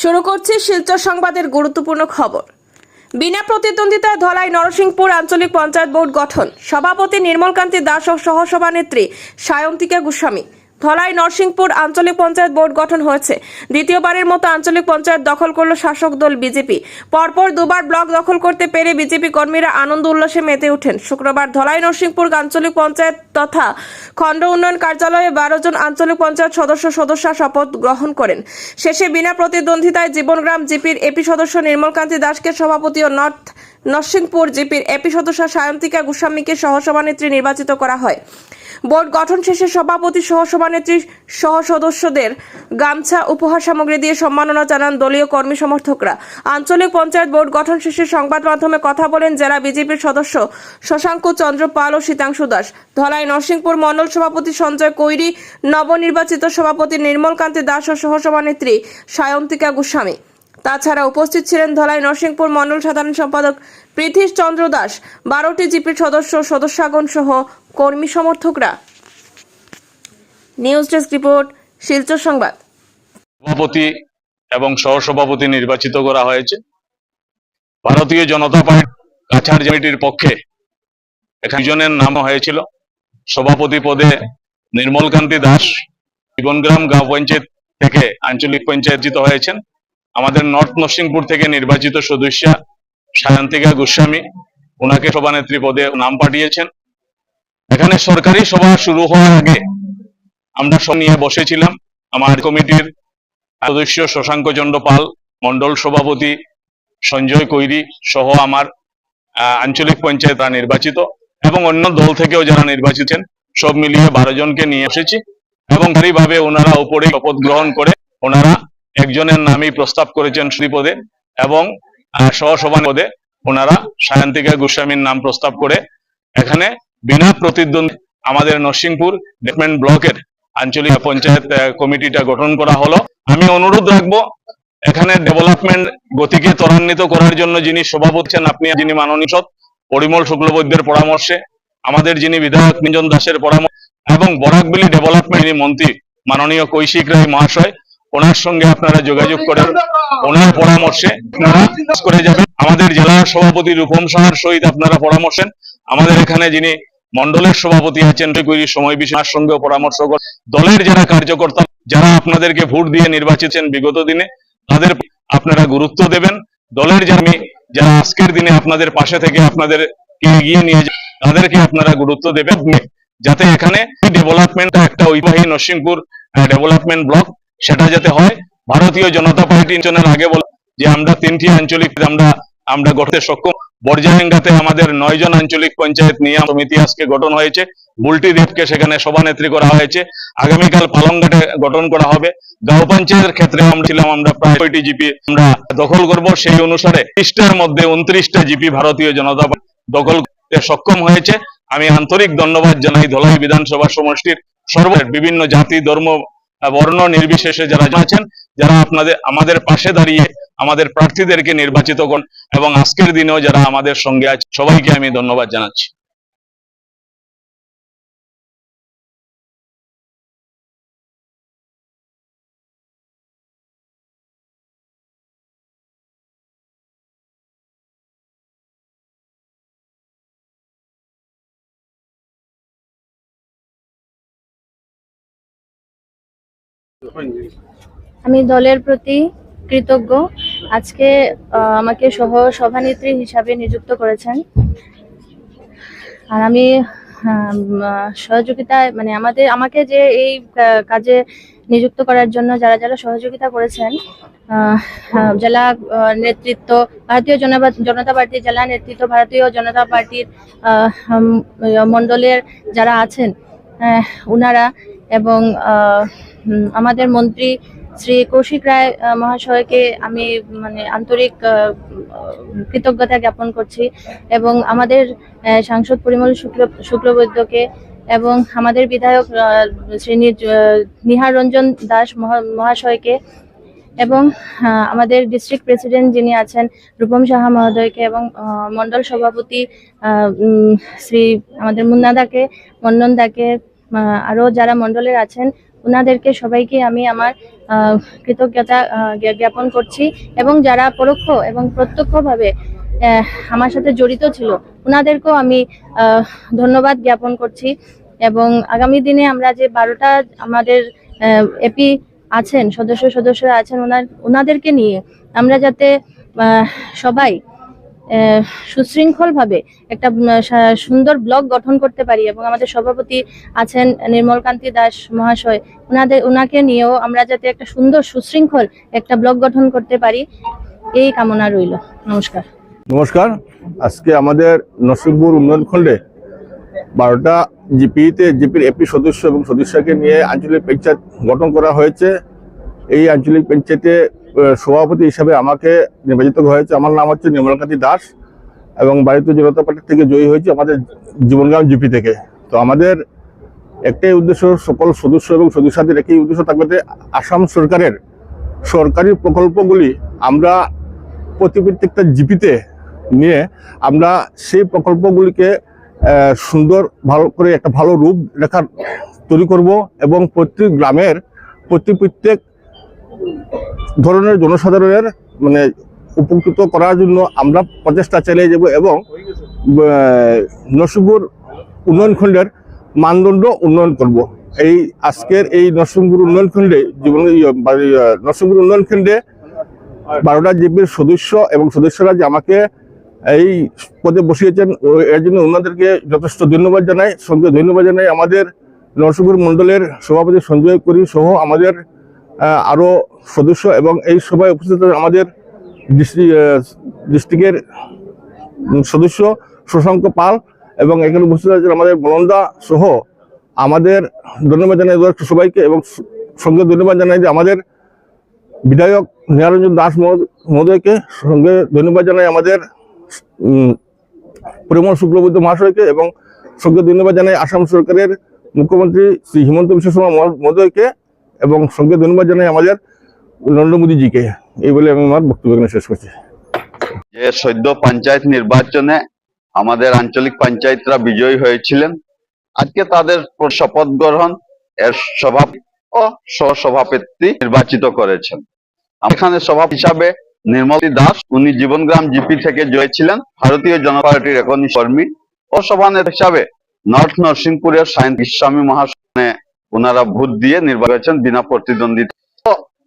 শুরু করছি শিলচর সংবাদের গুরুত্বপূর্ণ খবর। বিনা প্রতিদ্বন্দ্বিতায় ধলাই নরসিংপুর আঞ্চলিক পঞ্চায়েত বোর্ড গঠন। সভাপতি নির্মলকান্তি দাস ও সহসভানেত্রী সায়ন্তিকা গোস্বামী। ধলাই নরসিংপুর আঞ্চলিক পঞ্চায়েত বোর্ড গঠন হয়েছে। দ্বিতীয়বারের মতো আঞ্চলিক পঞ্চায়েত দখল করল শাসক দল বিজেপি। পরপর দুবার ব্লক দখল করতে পেরে বিজেপি কর্মীরা আনন্দ উল্লাসে মেতে ওঠেন। শুক্রবার ধলাই নরসিংপুর আঞ্চলিক পঞ্চায়েত তথা খণ্ড উন্নয়ন কার্যালয়ে বারো জন আঞ্চলিক পঞ্চায়েত সদস্য সদস্যা শপথ গ্রহণ করেন। শেষে বিনা প্রতিদ্বন্দ্বিতায় জীবনগ্রাম জিপির এপি সদস্য নির্মলকান্তি দাসকে সভাপতি ও নর্থ নরসিংপুর জিপির এপি সদস্য সায়ন্তিকা গোস্বামীকে সহসভানেত্রী নির্বাচিত করা হয়। বোর্ড গঠন শেষে সভাপতি সহসভানেত্রী সহ সদস্যদের গামছা, উপহার সামগ্রী দিয়ে সম্মাননা জানান দলীয় কর্মী সমর্থকরা। আঞ্চলিক পঞ্চায়েত বোর্ড গঠন শেষে সংবাদ মাধ্যমে কথা বলেন জেলা বিজেপির সদস্য শশাঙ্ক চন্দ্র পাল ও শীতাংশু দাস। ধলাই নরসিংপুর মণ্ডল সভাপতি সঞ্জয় কৈরি, নবনির্বাচিত সভাপতি নির্মলকান্তি দাস ও সহসভানেত্রী সায়ন্তিকা গোস্বামী। তাছাড়া উপস্থিত ছিলেন ধলাই নরসিংপুর মণ্ডল সাধারণ সম্পাদক পৃথিশ চন্দ্র দাস, বারোটি জিপির সদস্য সদস্যগণ সহ কর্মী সমর্থকরা। নিউজ ডেস্ক রিপোর্ট, শিলচর সংবাদ। সভাপতি এবং সহসভাপতি নির্বাচিত করা হয়েছে। ভারতীয় জনতা পার্টি কাছাড় কমিটির পক্ষে এখানে দুজনের নাম হয়েছিল। সভাপতি পদে নির্মলকান্তি দাস, জীবনগ্রাম গাঁও পঞ্চায়েত থেকে আঞ্চলিক পঞ্চায়েত জিত হয়েছেন। আমাদের নর্থ নরসিংপুর থেকে নির্বাচিত সদস্যা সায়ন্তিকা গোস্বামী ওনাকে সভানেত্রী পদে নাম পাঠিয়েছেন। এখানে সরকারি সভা শুরু হওয়ার আগে আমরা সব নিয়ে বসেছিলাম। আমার কমিটির সদস্য শশাঙ্ক চন্দ্র পাল মন্ডল সভাপতি সঞ্জয় কৈরি সহ আমার আঞ্চলিক পঞ্চায়েত নির্বাচিত এবং অন্য দল থেকেও যারা নির্বাচিত সব মিলিয়ে বারো জনকে নিয়ে এসেছি এবং ভাবে ওনারা উপরে শপথ গ্রহণ করে ওনারা একজনের নামই প্রস্তাব করেছেন শ্রীপদে এবং আহ, সহসভা পদে ওনারা সায়ন্তিকা গোস্বামীর নাম প্রস্তাব করে এখানে বিনা প্রতিদ্বন্দ্বী আমাদের নরসিংপুর ডেভেলপমেন্ট ব্লকের আঞ্চলিক পঞ্চায়েত কমিটিটা গঠন করা হলো। আমি অনুরোধ রাখব এখানে ডেভেলপমেন্ট গতিকে ত্বরান্বিত করার জন্য যিনি সভাপতি আপনি যিনি মাননীয় পরিমল শুক্লবৈদ্যের পরামর্শে আমাদের যিনি বিধায়ক নিঞ্জন দাসের পরামর্শ এবং বরাকবিলি ডেভেলপমেন্ট মন্ত্রী মাননীয় কৌশিক রায় মহাশয় ওনার সঙ্গে আপনারা যোগাযোগ করে ওনার পরামর্শে করে যাবেন। আমাদের জেলার সভাপতি রূপম সাহার সহিত আপনারা পরামর্শেন। আমাদের এখানে যিনি মন্ডলের সভাপতি আছেন কৈরি সময় বিষয়ের সঙ্গে পরামর্শ করে দলের যারা কার্যকর্তা, যারা আপনাদেরকে ভোট দিয়ে নির্বাচিত বিগত দিনে, তাদের আপনারা গুরুত্ব দেবেন। দলের যারা যারা আজকের দিনে আপনাদের পাশে থেকে আপনাদের এগিয়ে নিয়ে যায় তাদেরকে আপনারা গুরুত্ব দেবেন। যাতে এখানে ডেভেলপমেন্ট একটা ঐতিহ্যবাহী নরসিংপুর ডেভেলপমেন্ট ব্লক সেটা যাতে হয়, ভারতীয় জনতা পার্টি নির্বাচনের আগে বলে যে আমরা তিনটি আঞ্চলিক, আমরা আমরা গড়তে সক্ষম। বর্জারেঙ্গাতে আমাদের নয় জন আঞ্চলিক পঞ্চায়েত নিয়ে সমিতি আজকে গঠন হয়েছে। বুলটি দেবকে সেখানে সভানেত্রী করা হয়েছে। আগামীকাল পালংঘাটে গঠন করা হবে। গাঁও পঞ্চায়েতের ক্ষেত্রে আমরা ছিলাম, আমরা প্রায় ছয়টি জিপি আমরা দখল করব। সেই অনুসারে ত্রিশটার মধ্যে উনত্রিশটা জিপি ভারতীয় জনতা পার্টি দখল করতে সক্ষম হয়েছে। আমি আন্তরিক ধন্যবাদ জানাই ধলাই বিধানসভা সমষ্টির সর্ব বিভিন্ন জাতি, ধর্ম বর্ণ নির্বিশেষে যারা আছেন যারা আপনাদের, আমাদের পাশে দাঁড়িয়ে আমাদের প্রার্থীদেরকে নির্বাচিত করুন এবং আজকের দিনেও যারা আমাদের সঙ্গে আছে সবাইকে আমি ধন্যবাদ জানাচ্ছি। আমি দলের প্রতি কৃতজ্ঞ। আজকে আমাকে সহ সভানেত্রী হিসাবে নিযুক্ত করেছেন। আর আমি সহযোগিতায় মানে আমাদের, আমাকে যে এই কাজে নিযুক্ত করার জন্য যারা যারা সহযোগিতা করেছেন জেলা নেতৃত্ব, ভারতীয় জনতা পার্টির জেলা নেতৃত্ব, ভারতীয় জনতা পার্টির মণ্ডলের যারা আছেন উনারা এবং আমাদের মন্ত্রী শ্রী কৌশিক রায় মহাশয়কে আমি মানে আন্তরিক কৃতজ্ঞতা জ্ঞাপন করছি এবং আমাদের সাংসদ পরিমল শুক্ল শুক্লবৈদ্যকে এবং আমাদের বিধায়ক শ্রী নিহার রঞ্জন দাস মহা- মহাশয়কে এবং আমাদের ডিস্ট্রিক্ট প্রেসিডেন্ট যিনি আছেন রূপম সাহা মহোদয়কে এবং আহ, মণ্ডল সভাপতি শ্রী আমাদের মুন্নাদাকে মন্ডনদাকে আহ, আরও যারা মন্ডলের আছেন ওনাদেরকে সবাইকে আমি আমার কৃতজ্ঞতা জ্ঞাপন করছি। এবং যারা পরোক্ষ এবং প্রত্যক্ষভাবে আমার সাথে জড়িত ছিল ওনাদেরকেও আমি ধন্যবাদ জ্ঞাপন করছি। এবং আগামী দিনে আমরা যে বারোটা আমাদের এপি আছেন, সদস্য সদস্যরা আছেন ওনার ওনাদেরকে নিয়ে আমরা যাতে সবাই সুশৃঙ্খলভাবে একটা সুন্দর ব্লগ গঠন করতে পারি এবং আমাদের সভাপতি আছেন নির্মল কান্তি দাস মহাশয় ওনাদের ওনাকে নিয়েও আমরা যাতে একটা সুন্দর সুশৃঙ্খল একটা ব্লগ গঠন করতে পারি, এই কামনা রইল। নমস্কার। নমস্কার। আজকে আমাদের নরসিংপুর উন্নয়ন খণ্ডে বারোটা জিপিতে জিপির এপি সদস্য এবং সদস্যকে নিয়ে আঞ্চলিক পঞ্চায়েত গঠন করা হয়েছে। এই আঞ্চলিক পঞ্চায়েতে সভাপতি হিসাবে আমাকে নির্বাচিত হয়েছে। আমার নাম হচ্ছে নির্মলকান্তি দাস এবং ভারতীয় জনতা পার্টি থেকে জয়ী হয়েছে আমাদের জীবনগ্রাম জিপি থেকে। তো আমাদের একটাই উদ্দেশ্য সকল সদস্য এবং সদস্যদের একই উদ্দেশ্য থাকবে আসাম সরকারের সরকারি প্রকল্পগুলি আমরা প্রতি প্রত্যেকটা জিপিতে নিয়ে আমরা সেই প্রকল্পগুলিকে সুন্দর ভালো করে একটা ভালো রূপ রেখার তৈরি করব এবং প্রত্যেক গ্রামের প্রতি প্রত্যেক ধরনের জনসাধারণের মানে উপকৃত করার জন্য আমরা প্রচেষ্টা চালিয়ে যাব এবং আহ, নরসিংপুর উন্নয়ন খণ্ডের মানদণ্ড উন্নয়ন করব। এই আজকের এই নরসিংপুর উন্নয়ন খণ্ডে জীবন নরসিংপুর উন্নয়ন খণ্ডে বারোটা জিপির সদস্য এবং সদস্যরা যে আমাকে এই পদে বসিয়েছেন এর জন্য ওনাদেরকে যথেষ্ট ধন্যবাদ জানাই। সঙ্গে ধন্যবাদ জানাই আমাদের নরসিংপুর মণ্ডলের সভাপতি সঞ্জয় করি সহ আমাদের আহ, আরও সদস্য এবং এই সভায় উপস্থিত আমাদের ডিস্ট্রিক্টের সদস্য শশাঙ্ক পাল এবং এখানে উপস্থিত আছেন আমাদের বলন্দা সহ আমাদের ধন্যবাদ জানাই সবাইকে এবং সঙ্গে ধন্যবাদ জানাই যে আমাদের বিধায়ক নিহারঞ্জন দাস মহোদ- মহোদয়কে সঙ্গে ধন্যবাদ জানাই আমাদের পরিমল শুক্লবৈদ্য মহাশয়কে এবং সঙ্গে ধন্যবাদ জানাই আসাম সরকারের মুখ্যমন্ত্রী শ্রী হিমন্ত বিশ্ব শর্মা মহো- মহোদয়কে। এবং সঙ্গে ধন্যবাদ জানাই আমাদের নরেন্দ্র মোদীজিকে। এই বলে আমি আমার বক্তব্য এখানে শেষ করছি। যে সদ্য পঞ্চায়েত নির্বাচনে আমাদের আঞ্চলিক পঞ্চায়েতরা বিজয়ী হয়েছিলেন, আজকে তাদের শপথ গ্রহণ এর সভাপতি ও সহসভাপতি নির্বাচিত করেছেন। এখানে সভাপতি হিসাবে নির্মলী দাস, উনি জীবনগ্রাম জিপি থেকে জয়ী ছিলেন, ভারতীয় জনতা পার্টির একনিষ্ঠ কর্মী ও সভানেতা হিসাবে নর্থ নরসিংপুরের সায়ন গোস্বামী মহাশনে ওনারা ভোট দিয়ে নির্বাচন বিনা প্রতিদ্বন্দ্বিতা।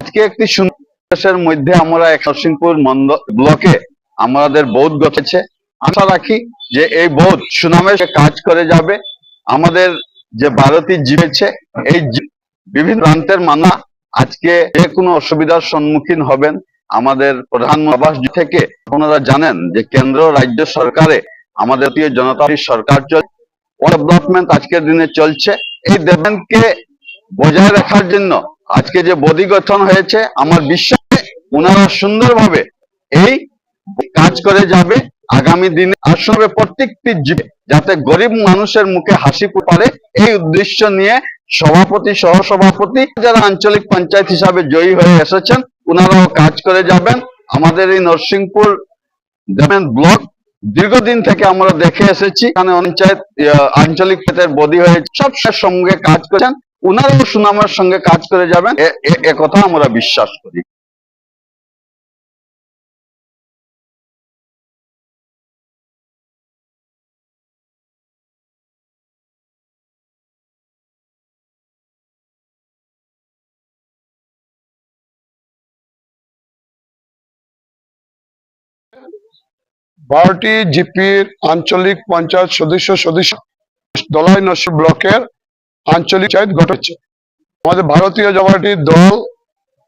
আজকে একটি সুন্দর মধ্যে আমরা নরসিংপুর ব্লকে আমাদের বোধ গঠেছে আশা রাখি যে এই বোধ সুনামের কাজ করে যাবে। আমাদের যে ভারতী জিবেছে এই বিভিন্ন প্রান্তের মানা আজকে যে কোনো অসুবিধার সম্মুখীন হবেন। আমাদের প্রধানমন্ত্রী আবাস থেকে আপনারা জানেন যে কেন্দ্র, রাজ্য সরকারে আমাদের জনতা সরকার চলছে ডেভেলপমেন্ট আজকের দিনে চলছে। এই ডেভেলপমেন্টকে বজায় রাখার জন্য আজকে যে বডি গঠন হয়েছে, আমার বিশ্বাস ওনারা সুন্দরভাবে এই কাজ করে যাবে। আগামী দিনে আসবে প্রত্যেকটি জীবে যাতে গরিব মানুষের মুখে হাসি পারে এই উদ্দেশ্য নিয়ে সভাপতি, সহসভাপতি যারা আঞ্চলিক পঞ্চায়েত হিসাবে জয়ী হয়ে এসেছেন, ওনারাও কাজ করে যাবেন। আমাদের এই নরসিংপুর ডেভেলপমেন্ট ব্লক দীর্ঘদিন থেকে আমরা দেখে এসেছি, এখানে পঞ্চায়েত আঞ্চলিক পেতের বদি হয়ে সব সঙ্গে কাজ করেছেন। ওনারাও সুনামের সঙ্গে কাজ করে যাবেন কথা আমরা বিশ্বাস করি। বারোটি জিপির আঞ্চলিক পঞ্চায়েত সদস্য সদস্য দলাই নসিব ব্লকের আঞ্চলিক পঞ্চায়েত গঠেছে আমাদের ভারতীয় জনতা দল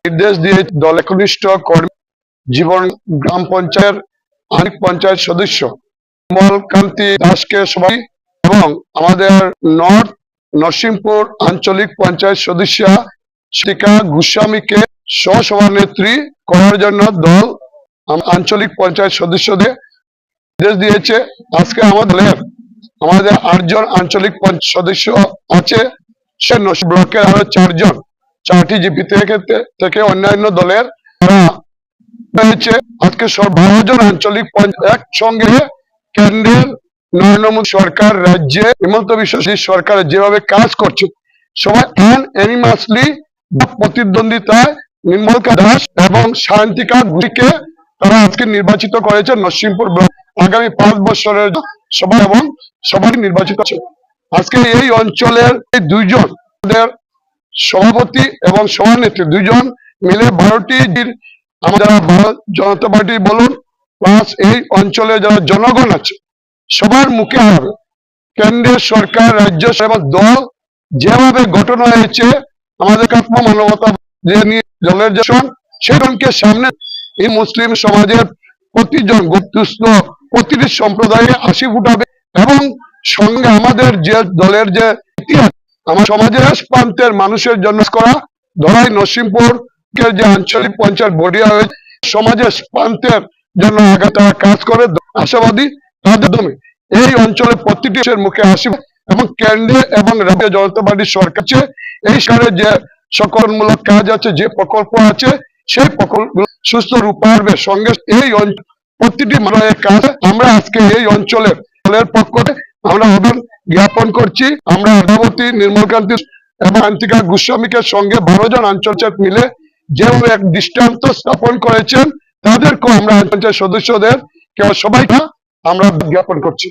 নির্দেশ দিয়ে দল একনিষ্ঠ কর্মী জীবন গ্রাম পঞ্চায়েত আঞ্চলিক পঞ্চায়েত সদস্য কমল কান্তি দাসকে সবাই এবং আমাদের নর্থ নরসিংপুর আঞ্চলিক পঞ্চায়েত সদস্য শিকা গোস্বামীকে সহসভানেত্রী করার জন্য দল আঞ্চলিক পঞ্চায়েত সদস্যদের নির্দেশ দিয়েছে আজকে আমাদের আমাদের আটজন আঞ্চলিক সদস্য আছে, সে ব্লকের আরও চারজন, চারটি জিপি থেকে থেকে অন্যান্য দলের আজকে বারো জন আঞ্চলিক একসঙ্গে কেন্দ্রের নরেন্দ্র মোদী সরকার, রাজ্যে হিমন্ত বিশ্ব সরকার যেভাবে কাজ করছে, সবাই অ্যানিমাসলি প্রতিদ্বন্দ্বিতায় নির্মলকা দাস এবং শান্তিকা গুলিকে তারা আজকে নির্বাচিত করেছে নরসিংপুর ব্লক। আগামী পাঁচ বছরের সভা এবং সবাই নির্বাচিত আছে আজকে এই অঞ্চলের দুইজন সভাপতি এবং সভানেত্রী দুইজন মিলে বারোটি আমাদের জনতা পার্টি বলুন, প্লাস এই অঞ্চলে যারা জনগণ আছে, সবার মুখে হবে কেন্দ্রীয় সরকার, রাজ্য সরকার, দল যেভাবে গঠন হয়েছে, আমাদের কাত্ম মানবতা যে নিয়ে দলের যে সেজনকে সামনে এই মুসলিম সমাজের প্রতিজন গুপ্তুস্ত প্রতিটি সম্প্রদায়ে হাসি ফুটাবে এবং সঙ্গে আমাদের যে দলের যে ইতিহাস, আমার সমাজের প্রান্তের মানুষের জন্য করা ধরাই নরসিংপুর যে আঞ্চলিক পঞ্চায়েত বডি হয়েছে সমাজের প্রান্তের জন্য তারা কাজ করে আশাবাদী তাদের দমে এই অঞ্চলে প্রতিটি মুখে হাসি এবং কেন্দ্রে এবং রাজ্য জনতা পার্টির সরকার এই সরকারের যে সকলমূলক কাজ আছে, যে প্রকল্প আছে, সেই প্রকল্প সুস্থ রূপায়ণের সঙ্গে এই প্রতিটি মানুষের কাজ আমরা আজকে এই অঞ্চলের দলের পক্ষ আমরা অভিযোগ জ্ঞাপন করছি। আমরা অর্ধাবতী নির্মলকান্তি এবং আন্তিকা গোস্বামীকে সঙ্গে বারো জন আঞ্চলচার মিলে যেভাবে এক দৃষ্টান্ত স্থাপন করেছেন, তাদেরকেও আমরা পঞ্চায়েত সদস্যদের কেউ সবাইকে আমরা জ্ঞাপন করছি।